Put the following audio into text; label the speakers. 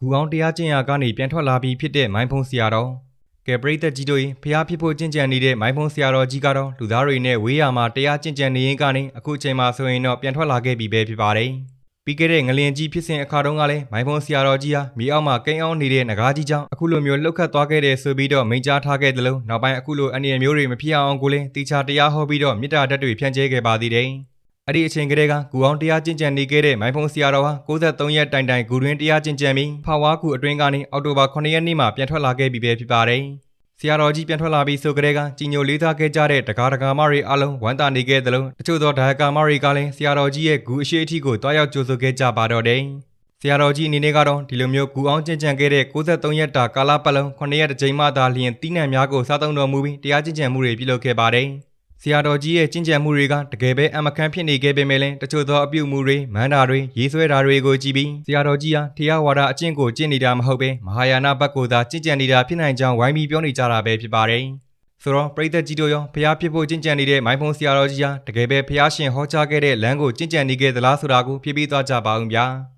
Speaker 1: ဂူအောင်တရားကျင့်ရာကနေပြန်ထွက်လာပြီးဖြစ်တဲ့မိုင်းဖုံးဆရာတော်ကဲပရိသတ်ကြီးတို့ဖျားဖြစ်ဖို့ကျင့်ကြံနေတဲ့မိုင်းဖုံးဆရာတော်ကြီးကတော့လူသားတွေနဲ့ဝေးရာမှာတရားကျင့်ကြံနေရင်ကနေအခုအချိန်မှာဆိုရင်တော့ပြန်ထွက်လာခဲ့ပြီပဲဖြစ်ပါတယ်ပြီးခဲ့တဲ့ငလင်ကြီးဖြစ်စဉ်အခါတုန်းကလည်းမိုင်းဖုံးဆရာတော်ကြီးဟာမြေအောက်မှာကိန်းအောင်နေတဲ့ငကားကြီးကြောင့်အခုလိုမျိုးလှုပ်ခတ်သွားခဲ့တဲ့ဆိုပြီးတော့မိန့်ကြားထားခဲ့တယ်လို့နောက်ပိုင်းအခုလိုအနေအမျိုးတွေမဖြစ်အောင်ကိုလည်းတေချာတရားဟောပြီးတော့မေတ္တာဓာတ်တွေဖြန့်ကျဲခဲ့ပါသေးတယ် အဲ့ဒီအချိန်ကလေးကဂူအောင်တရားကျင့်ကြံနေခဲ့တဲ့မိုင်းဖုံးဆရာတော်ဟာ63ရက်တိုင်တိုင်ဂူတွင်တရားကျင့်ကြံပြီးဖာဝါကူအတွင်းကနေအောက်တိုဘာ9ရက်နေ့မှာပြန်ထွက်လာခဲ့ပြီပဲဖြစ်ပါတယ်ဆရာတော်ကြီးပြန်ထွက်လာပြီးဆိုကြတဲ့ကကြီးညိုလေးစားခဲ့ကြတဲ့တကားတကာမတွေအလုံးဝမ်းသာနေခဲ့သလိုတချို့သောဒါယကာမတွေကလည်းဆရာတော်ကြီးရဲ့ဂူအရှိအထိကိုတွားရောက်ကြိုဆိုခဲ့ကြပါတော့တယ်ဆရာတော်ကြီးအနေနဲ့ကတော့ဒီလိုမျိုးဂူအောင်ကျင့်ကြံခဲ့တဲ့63ရက်တာကာလပတ်လုံး9ရက်တစ်ကြိမ်မှသာလျှင်တီးနှံများကိုစားသုံးတော်မူပြီးတရားကျင့်ကြံမှုတွေပြုလုပ်ခဲ့ပါတယ် ဆရာတော်ကြီးရဲ့ကျင့်ကြံမှုတွေကတကယ်ပဲအမခန့်ဖြစ်နေခဲ့ပေမဲ့လည်းတချို့သောအပြုအမူတွေမန္တာတွေရေးဆွဲတာတွေကိုကြည့်ပြီးဆရာတော်ကြီးဟာတရားဝါဒအကျင့်ကိုကျင့်နေတာမဟုတ်ပဲမဟာယာနဘက်ကိုသာကျင့်ကြံနေတာဖြစ်နိုင်ကြောင်းဝိုင်းပြီးပြောနေကြတာပဲဖြစ်ပါတယ်ဆိုတော့ပရိသတ်ကြီးတို့ရောဖျားဖြစ်ဖို့ကျင့်ကြံနေတဲ့မိုင်းဖုံဆရာတော်ကြီးဟာတကယ်ပဲဖျားရှင်ဟောကြားခဲ့တဲ့လမ်းကိုကျင့်ကြံနေခဲ့သလားဆိုတာကိုဖြေပြီးသွားကြပါဦးဗျာ။